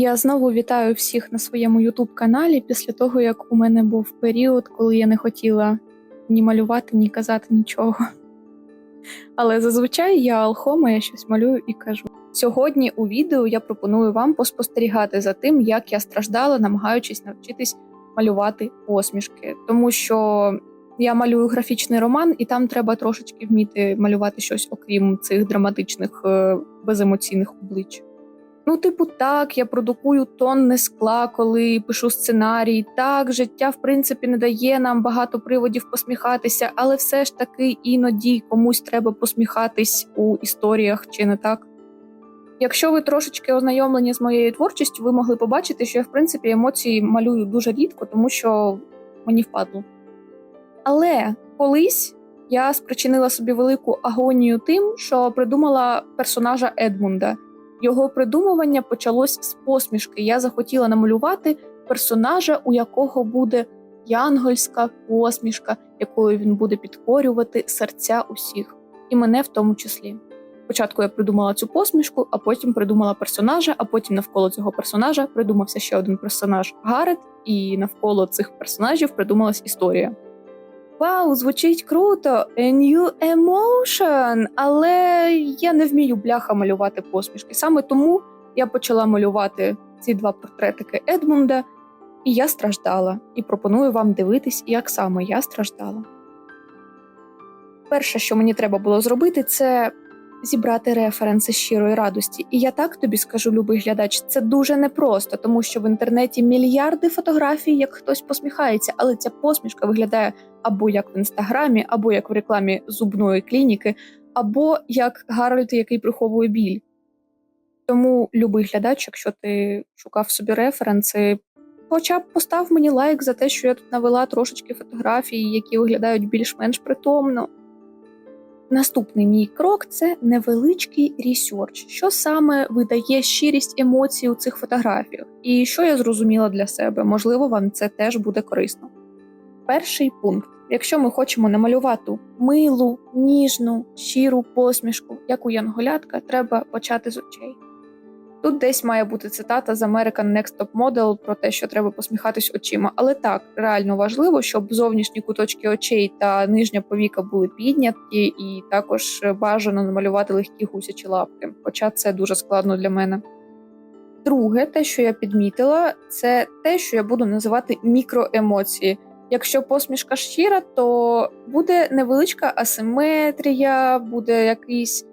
Я знову вітаю всіх на своєму youtube каналі після того, як у мене був період, коли я не хотіла ні малювати, ні казати нічого. Але зазвичай я алхома, я щось малюю і кажу. Сьогодні у відео я пропоную вам поспостерігати за тим, як я страждала, намагаючись навчитись малювати посмішки, тому що я малюю графічний роман, і там треба трошечки вміти малювати щось, окрім цих драматичних е, беземоційних облич. Ну, типу, так, я продукую тонни скла, коли пишу сценарій. Так, життя, в принципі, не дає нам багато приводів посміхатися, але все ж таки іноді комусь треба посміхатись у історіях, чи не так? Якщо ви трошечки ознайомлені з моєю творчістю, ви могли побачити, що я, в принципі, емоції малюю дуже рідко, тому що мені впадло. Але колись я спричинила собі велику агонію тим, що придумала персонажа Едмунда. Його придумування почалось з посмішки. Я захотіла намалювати персонажа, у якого буде янгольська посмішка, якою він буде підкорювати серця усіх, і мене в тому числі. Спочатку я придумала цю посмішку, а потім придумала персонажа, а потім навколо цього персонажа придумався ще один персонаж Гарет, і навколо цих персонажів придумалась історія. Вау, звучить круто! A new emotion! Але я не вмію бляха малювати посмішки. Саме тому я почала малювати ці два портретики Едмунда, і я страждала. І пропоную вам дивитись, як саме я страждала. Перше, що мені треба було зробити, це зібрати референси щирої радості. І я так тобі скажу, любий глядач, це дуже непросто, тому що в інтернеті мільярди фотографій, як хтось посміхається, але ця посмішка виглядає або як в інстаграмі, або як в рекламі зубної клініки, або як Гарольд, який приховує біль. Тому, любий глядач, якщо ти шукав собі референси, хоча б постав мені лайк за те, що я тут навела трошечки фотографій, які виглядають більш-менш притомно. Наступний мій крок це невеличкий ресерч, що саме видає щирість емоцій у цих фотографіях, і що я зрозуміла для себе, можливо, вам це теж буде корисно. Перший пункт: якщо ми хочемо намалювати милу, ніжну, щиру посмішку, як у янголятка, треба почати з очей. Тут десь має бути цитата з American Next Top Model про те, що треба посміхатись очима. Але так, реально важливо, щоб зовнішні куточки очей та нижня повіка були підняті, і також бажано намалювати легкі гусячі лапки, хоча це дуже складно для мене. Друге, те, що я підмітила, це те, що я буду називати мікроемоції. Якщо посмішка щира, то буде невеличка асиметрія, буде якийсь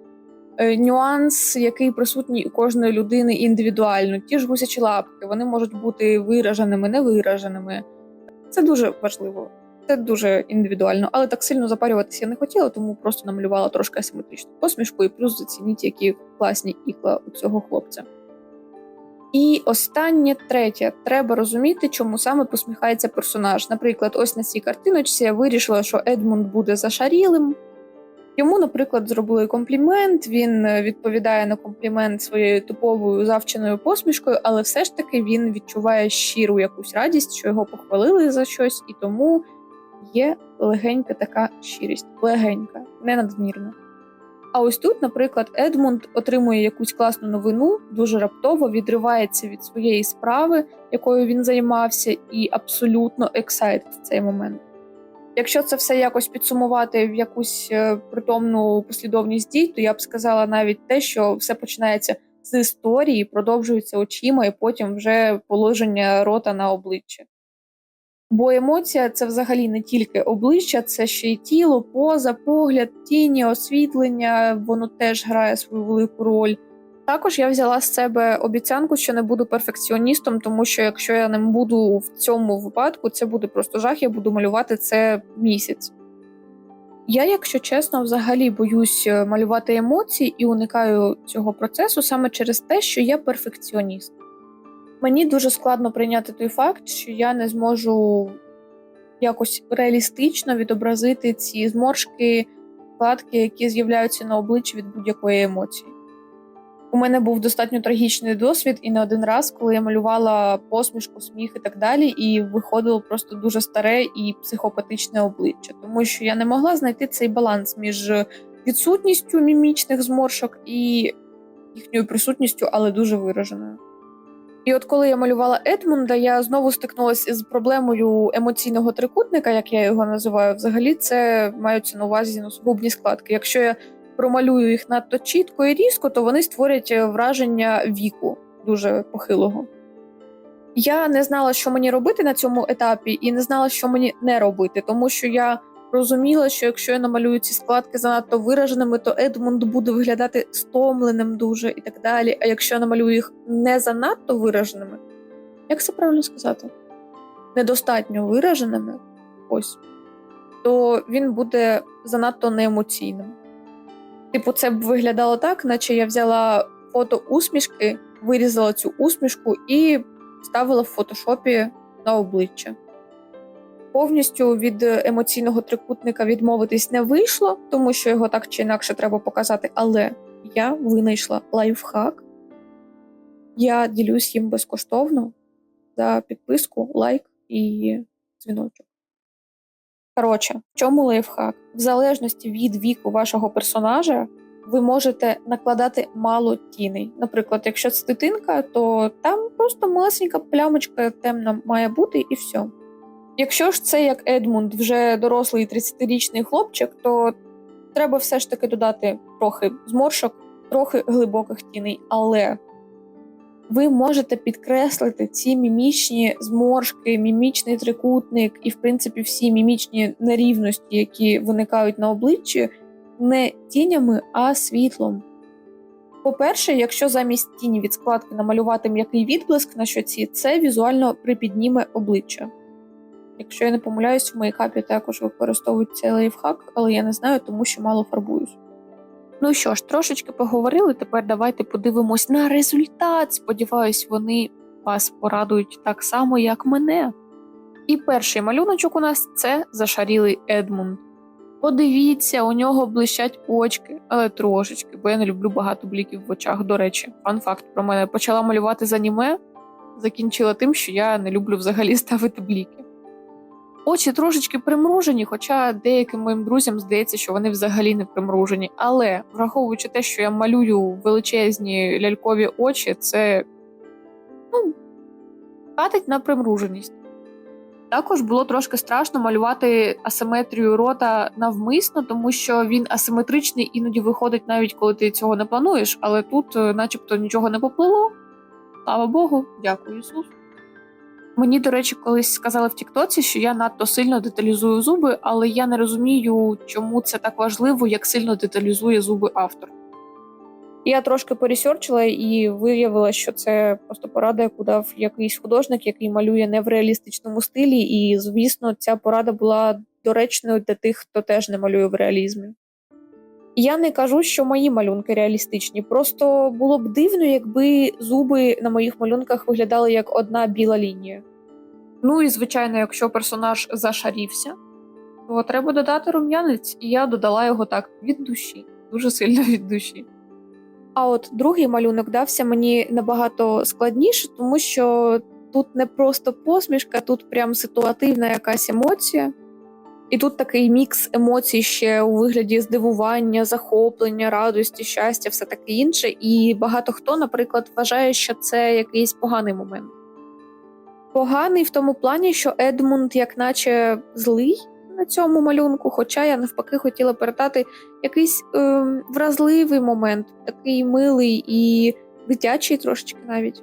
нюанс, який присутній у кожної людини індивідуально. Ті ж гусячі лапки, вони можуть бути вираженими, невираженими. Це дуже важливо, це дуже індивідуально, але так сильно запарюватися я не хотіла, тому просто намалювала трошки асиметричну посмішку і плюс зацініть, які класні ікла у цього хлопця. І останнє третє, треба розуміти, чому саме посміхається персонаж. Наприклад, ось на цій картиночці я вирішила, що Едмунд буде зашарілим, Йому, наприклад, зробили комплімент. Він е, відповідає на комплімент своєю типовою завченою посмішкою, але все ж таки він відчуває щиру якусь радість, що його похвалили за щось, і тому є легенька така щирість, легенька, не надмірна. А ось тут, наприклад, Едмунд отримує якусь класну новину, дуже раптово відривається від своєї справи, якою він займався, і абсолютно ексайт в цей момент. Якщо це все якось підсумувати в якусь е, притомну послідовність дій, то я б сказала навіть те, що все починається з історії, продовжується очима, і потім вже положення рота на обличчя. Бо емоція це взагалі не тільки обличчя, це ще й тіло, поза, погляд, тіні, освітлення, воно теж грає свою велику роль. Також я взяла з себе обіцянку, що не буду перфекціоністом, тому що якщо я не буду в цьому випадку, це буде просто жах, я буду малювати це місяць. Я, якщо чесно, взагалі боюсь е, малювати емоції і уникаю цього процесу саме через те, що я перфекціоніст. Мені дуже складно прийняти той факт, що я не зможу якось реалістично відобразити ці зморшки, складки, які з'являються на обличчі від будь-якої емоції. У мене був достатньо трагічний досвід, і не один раз, коли я малювала посмішку, сміх і так далі, і виходило просто дуже старе і психопатичне обличчя, тому що я не могла знайти цей баланс між відсутністю мімічних зморшок і їхньою присутністю, але дуже вираженою. І от коли я малювала Едмунда, я знову стикнулася з проблемою емоційного трикутника, як я його називаю. Взагалі, це маються на увазі носогубні складки. Якщо я промалюю їх надто чітко і різко, то вони створять е, враження віку дуже похилого. Я не знала, що мені робити на цьому етапі, і не знала, що мені не робити, тому що я розуміла, що якщо я намалюю ці складки занадто вираженими, то Едмунд буде виглядати стомленим дуже і так далі. А якщо я намалюю їх не занадто вираженими, як це правильно сказати? Недостатньо вираженими, ось, то він буде занадто неемоційним. Типу, це б виглядало так, наче я взяла фото усмішки, вирізала цю усмішку і ставила в фотошопі на обличчя. Повністю від емоційного трикутника відмовитись не вийшло, тому що його так чи інакше треба показати. Але я винайшла лайфхак. Я ділюсь їм безкоштовно за підписку, лайк і дзвіночок. Коротше, в чому лайфхак? В залежності від віку вашого персонажа, ви можете накладати мало тіней. Наприклад, якщо це дитинка, то там просто малесенька плямочка темна має бути і все. Якщо ж це як Едмунд, вже дорослий 30-річний хлопчик, то треба все ж таки додати трохи зморшок, трохи глибоких тіней. Але ви можете підкреслити ці мімічні зморшки, мімічний трикутник і, в принципі, всі мімічні нерівності, які виникають на обличчі, не тінями, а світлом. По-перше, якщо замість тіні від складки намалювати м'який відблиск на щоці, це візуально припідніме обличчя. Якщо я не помиляюсь, в мейкапі також використовують цей лайфхак, але я не знаю, тому що мало фарбуюсь. Ну що ж, трошечки поговорили. Тепер давайте подивимось на результат. Сподіваюсь, вони вас порадують так само, як мене. І перший малюночок у нас це зашарілий Едмунд. Подивіться, у нього блищать очки, але трошечки, бо я не люблю багато бліків в очах. До речі, фан факт про мене почала малювати з аніме, закінчила тим, що я не люблю взагалі ставити бліки. Очі трошечки примружені, хоча деяким моїм друзям здається, що вони взагалі не примружені. Але враховуючи те, що я малюю величезні лялькові очі, це ну, катить на примруженість. Також було трошки страшно малювати асиметрію рота навмисно, тому що він асиметричний іноді виходить навіть коли ти цього не плануєш, але тут, е, начебто, нічого не поплило. Слава Богу, дякую Ісусу. Мені, до речі, колись сказали в Тіктоці, що я надто сильно деталізую зуби, але я не розумію, чому це так важливо, як сильно деталізує зуби автор. Я трошки поресерчила і виявила, що це просто порада, яку дав якийсь художник, який малює не в реалістичному стилі. І, звісно, ця порада була доречною для тих, хто теж не малює в реалізмі. Я не кажу, що мої малюнки реалістичні. Просто було б дивно, якби зуби на моїх малюнках виглядали як одна біла лінія. Ну і звичайно, якщо персонаж зашарівся, то треба додати рум'янець, і я додала його так від душі, дуже сильно від душі. А от другий малюнок дався мені набагато складніше, тому що тут не просто посмішка, тут прям ситуативна якась емоція. І тут такий мікс емоцій ще у вигляді здивування, захоплення, радості, щастя, все таке інше. І багато хто, наприклад, вважає, що це якийсь поганий момент. Поганий в тому плані, що Едмунд, як наче злий на цьому малюнку, хоча я навпаки хотіла передати якийсь е, вразливий момент, такий милий і дитячий трошечки навіть.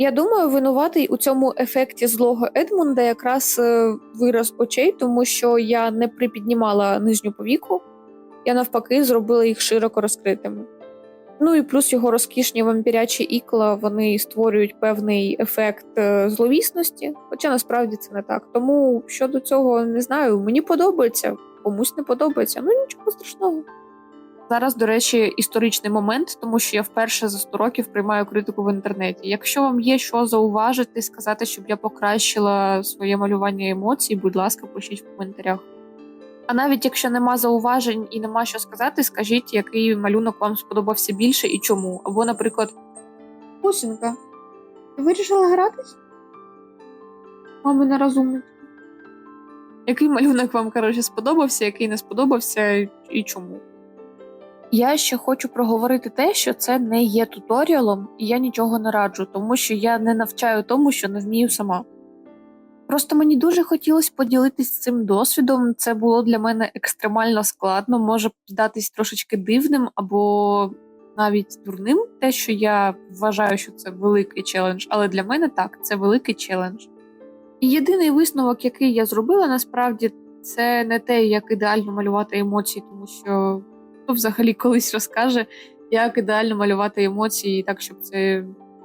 Я думаю, винуватий у цьому ефекті злого Едмунда якраз е, вираз очей, тому що я не припіднімала нижню повіку, я навпаки зробила їх широко розкритими. Ну і плюс його розкішні вампірячі ікла вони створюють певний ефект е, зловісності, хоча насправді це не так. Тому щодо цього не знаю, мені подобається, комусь не подобається, ну нічого страшного. Зараз, до речі, історичний момент, тому що я вперше за 100 років приймаю критику в інтернеті. Якщо вам є що зауважити, сказати, щоб я покращила своє малювання емоцій, будь ласка, пишіть в коментарях. А навіть якщо нема зауважень і нема що сказати, скажіть, який малюнок вам сподобався більше і чому. Або, наприклад, Пусінка, ти вирішила гратись? Мами не розумні. Який малюнок вам, коротше, сподобався, який не сподобався і чому? Я ще хочу проговорити те, що це не є туторіалом, і я нічого не раджу, тому що я не навчаю тому, що не вмію сама. Просто мені дуже хотілося поділитись цим досвідом. Це було для мене екстремально складно, може здатись трошечки дивним або навіть дурним, те, що я вважаю, що це великий челендж, але для мене так, це великий челендж. І єдиний висновок, який я зробила, насправді, це не те, як ідеально малювати емоції, тому що взагалі колись розкаже, як ідеально малювати емоції, так щоб це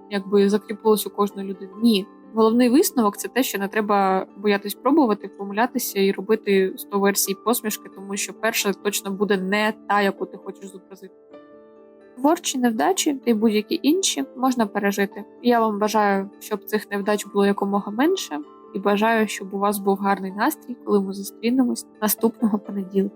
якби закріпилось у кожної людини. Ні. Головний висновок це те, що не треба боятись пробувати, помилятися і робити 100 версій посмішки, тому що перша точно буде не та, яку ти хочеш зобразити. Творчі невдачі та й будь-які інші можна пережити. Я вам бажаю, щоб цих невдач було якомога менше, і бажаю, щоб у вас був гарний настрій, коли ми зустрінемось наступного понеділка.